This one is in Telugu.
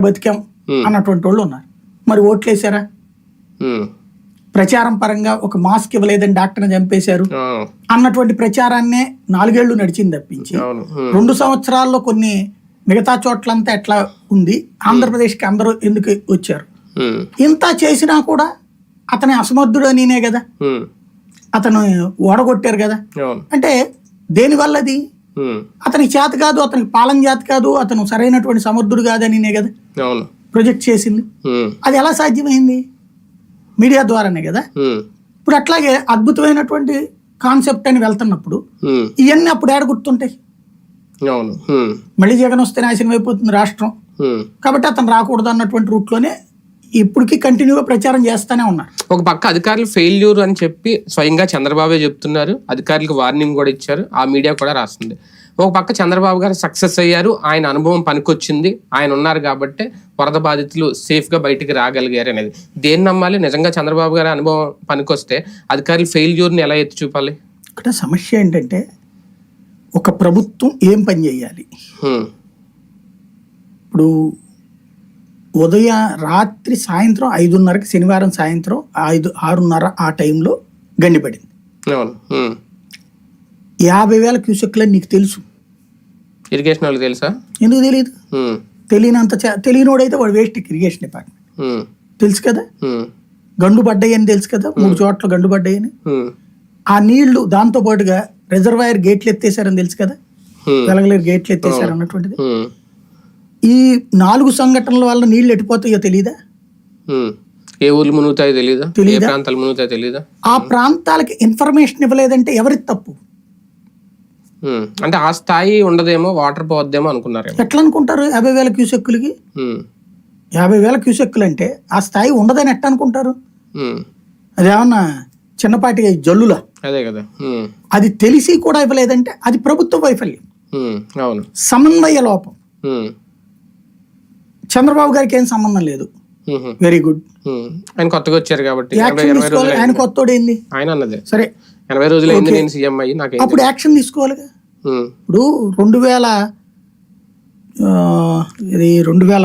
బతికాం. అన్నటువంటి వాళ్ళు ఉన్నారు. మరి ఓట్లేసారా? ఉమ్, ప్రచారం పరంగా ఒక మాస్క్ ఇవ్వలేదని డాక్టర్ని చంపేశారు అన్నటువంటి ప్రచారాన్నే నాలుగేళ్ళు నడిచింది తప్పించి రెండు సంవత్సరాల్లో కొన్ని మిగతా చోట్లంతా ఎట్లా ఉంది? ఆంధ్రప్రదేశ్కి అందరూ ఎందుకు వచ్చారు? ఇంత చేసినా కూడా అతని అసమర్థుడు అనినే కదా. అతను ఓడగొట్టారు కదా. అంటే దేనివల్ల అది అతనికి చేత కాదు అతనికి పాలన చేత కాదు అతను సరైనటువంటి సమర్థుడు కాదనినే కదా ప్రొజెక్ట్ చేసింది. అది ఎలా సాధ్యమైంది? మీడియా ద్వారానే కదా? ఇప్పుడు అట్లాగే అద్భుతమైనటువంటి కాన్సెప్ట్ అని వెళ్తున్నప్పుడు ఇవన్నీ అప్పుడు ఏడ గుర్తుంటాయి? మళ్ళీ జగన్ వస్తే నాశనం అయిపోతుంది రాష్ట్రం. కాబట్టి అతను రాకూడదు అన్నటువంటి రూట్లోనే ఇప్పటికీ కంటిన్యూగా ప్రచారం చేస్తూనే ఉన్నారు ఒక పక్క అధికారులు ఫెయిల్యూర్ అని చెప్పి స్వయంగా చంద్రబాబే చెప్తున్నారు. అధికారులకు వార్నింగ్ కూడా ఇచ్చారు. ఆ మీడియా కూడా రాస్తుంది. ఒక పక్క చంద్రబాబు గారు సక్సెస్ అయ్యారు. ఆయన అనుభవం పనికొచ్చింది. ఆయన ఉన్నారు కాబట్టి వరద బాధితులు సేఫ్గా బయటికి రాగలిగారు అనేది. దేన్ని నమ్మాలి? నిజంగా చంద్రబాబు గారి అనుభవం పనికొస్తే అధికారులు failure ని ఎలా ఎత్తి చూపాలి? ఇక్కడ సమస్య ఏంటంటే ఒక ప్రభుత్వం ఏం పని చేయాలి? ఇప్పుడు ఉదయ రాత్రి సాయంత్రం ఐదున్నరకి శనివారం సాయంత్రం ఐదు ఆరున్నర ఆ టైంలో గండిపడింది. యాభై వేల క్యూసెక్లని నీకు తెలుసు. ఇరిగేషన్ వాళ్ళకి తెలుసా? ఎందుకు తెలియదు తెలియనంత తెలియనోడైతే వాడు వేస్ట్ ఇరిగేషన్ డిపార్ట్మెంట్. తెలుసు కదా? గండు పడ్డాయి అని తెలుసు కదా? మూడు చోట్ల గండు పడ్డాయని. ఆ నీళ్ళు దాంతో పాటుగా రిజర్వాయర్ గేట్లు ఎత్తేసారని తెలుసు కదా? వెలగలేరు గేట్లు ఎత్తేసారు అన్నటువంటిది. ఈ నాలుగు సంఘటనల వల్ల నీళ్ళు ఎట్టిపోతాయో హ్మ్. ఏ ఊర్లు మునుగుతాయో తెలీదా? ఏ? ప్రాంతాలు మునుగుతాయో తెలీదా? ఆ ప్రాంతాలకి ఇన్ఫర్మేషన్ ఇవ్వలేదంటే ఎవరిది తప్పు. అంటే ఆ స్థాయి ఉండదేమో వాటర్ పోద్దేమో అనుకున్నారేమో. ఎట్లా అనుకుంటారు యాభై వేల క్యూసెక్కులకి? యాభై వేల క్యూసెక్కులు అంటే ఆ స్థాయి ఉండదని ఎట్లా అనుకుంటారు. అదేమన్నా చిన్నపాటి జల్లుల? అదే కదా. అది తెలిసి కూడా ఇవ్వలేదంటే అది ప్రభుత్వ వైఫల్యం. అవును. సమన్వయ లోపం. చంద్రబాబు గారికి ఏం సంబంధం లేదు. Very good. ఆయన కొత్తగా వచ్చారు కాబట్టి ఆయన కొత్తోడు ఏంది? ఆయన అన్నదే. సరే. ఎనభై రోజులు అయింది నేను సీఎం అయ్యి నాకు అప్పుడు యాక్షన్ తీసుకోవాలిగా? ఇప్పుడు రెండు వేల ఆ, ఇది రెండు వేల